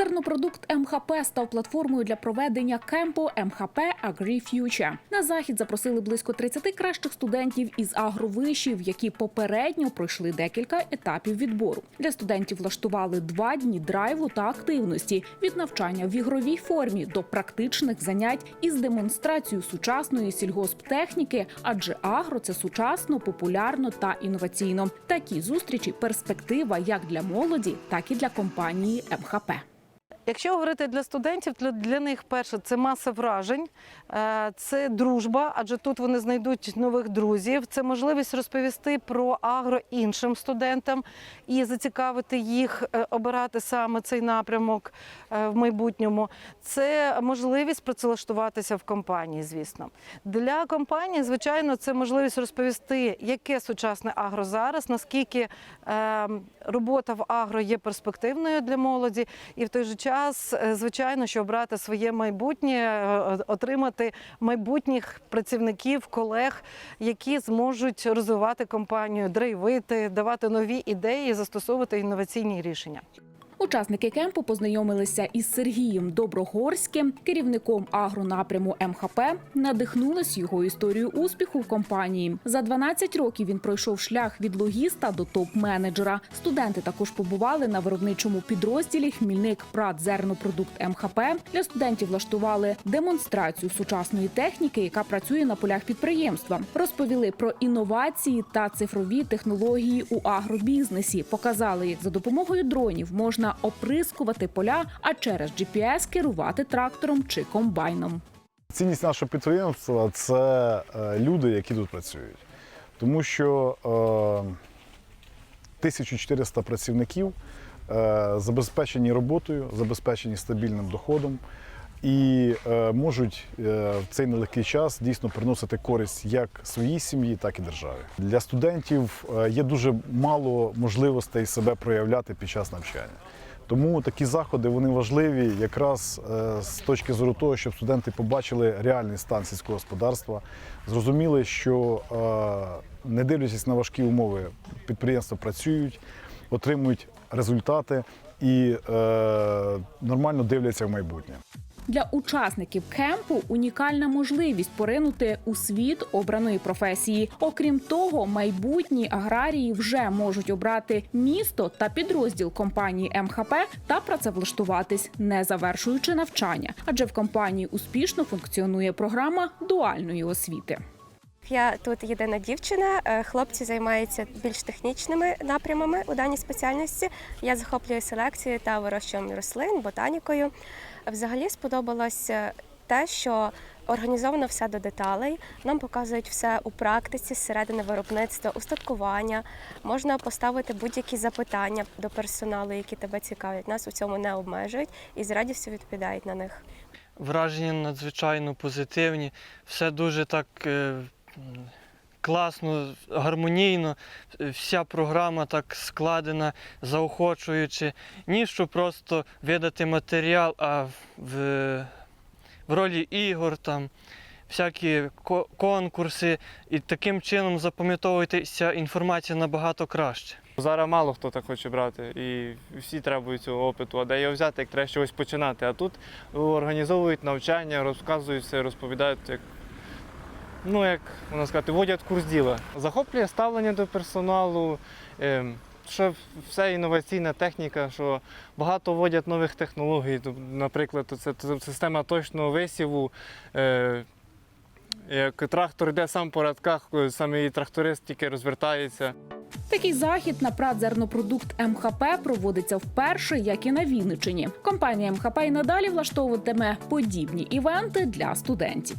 Зернопродукт МХП став платформою для проведення кемпу МХП AgriFuture. На захід запросили близько 30 кращих студентів із агровишів, які попередньо пройшли декілька етапів відбору. Для студентів влаштували два дні драйву та активності від навчання в ігровій формі до практичних занять із демонстрацією сучасної сільгосптехніки, адже агро це сучасно, популярно та інноваційно. Такі зустрічі перспектива як для молоді, так і для компанії МХП. Якщо говорити для студентів, то для них перше це маса вражень, е, це дружба, адже тут вони знайдуть нових друзів. Це можливість розповісти про агро іншим студентам і зацікавити їх е, обирати саме цей напрямок е, в майбутньому. Це можливість працевлаштуватися в компанії, звісно. Для компанії, звичайно, це можливість розповісти, яке сучасне агро зараз, наскільки е, робота в агро є перспективною для молоді, і в той же час, е, звичайно, що обрати своє майбутнє, е, отримати майбутніх працівників, колег, які зможуть розвивати компанію, драйвити, давати нові ідеї, застосовувати інноваційні рішення. Учасники кемпу познайомилися із Сергієм Доброгорським, керівником агронапряму МХП, надихнулись його історією успіху в компанії. За 12 років він пройшов шлях від логіста до топ-менеджера. Студенти також побували на виробничому підрозділі Хмільник Прат Зернопродукт МХП. Для студентів влаштували демонстрацію сучасної техніки, яка працює на полях підприємства. Розповіли про інновації та цифрові технології у агробізнесі. Показали, як за допомогою дронів можна оприскувати поля, а через GPS керувати трактором чи комбайном. Цінність нашого підприємства це е, люди, які тут працюють. Тому що е, 1400 працівників е, забезпечені роботою, забезпечені стабільним доходом і е, можуть е, в цей нелегкий час дійсно приносити користь як своїй сім'ї, так і державі. Для студентів е, є дуже мало можливостей себе проявляти під час навчання. Тому такі заходи вони важливі якраз е, з точки зору того, щоб студенти побачили реальний стан сільського господарства, зрозуміли, що е, не дивлячись на важкі умови, підприємства працюють, отримують результати і е, нормально дивляться в майбутнє. Для учасників кемпу унікальна можливість поринути у світ обраної професії. Окрім того, майбутні аграрії вже можуть обрати місто та підрозділ компанії МХП та працевлаштуватись, не завершуючи навчання, адже в компанії успішно функціонує програма дуальної освіти. Я тут єдина дівчина. е, Хлопці займаються більш технічними напрямами у даній спеціальності. Я захоплюю селекцією та вирощуванням рослин, ботанікою. Взагалі сподобалося те, що організовано все до деталей. Нам показують все у практиці, зсередини виробництва, устаткування. Можна поставити будь-які запитання до персоналу, які тебе цікавлять. Нас у цьому не обмежують і з радістю відповідають на них. Враження надзвичайно позитивні. Все дуже так е, класно, гармонійно. Вся програма так складена, заохочуючи. Ні, що просто видати матеріал, а в, в ролі ігор, там, всякі конкурси. І таким чином запам'ятовується інформація набагато краще. Зараз мало хто так хоче брати, і всі требують цього опиту. А де його взяти, як треба чогось починати. А тут організовують навчання, розказують все, розповідають, як, ну, як можна сказати, вводять в курс діла. Захоплює ставлення до персоналу, ем, що все інноваційна техніка, що багато вводять нових технологій. Наприклад, це, система точного висіву. Е, як трактор йде сам по рядках, саме і тракторист тільки розвертається. Такий захід на Пратзернопродукт МХП проводиться вперше, як і на Вінничині. Компанія МХП і надалі влаштовуватиме подібні івенти для студентів.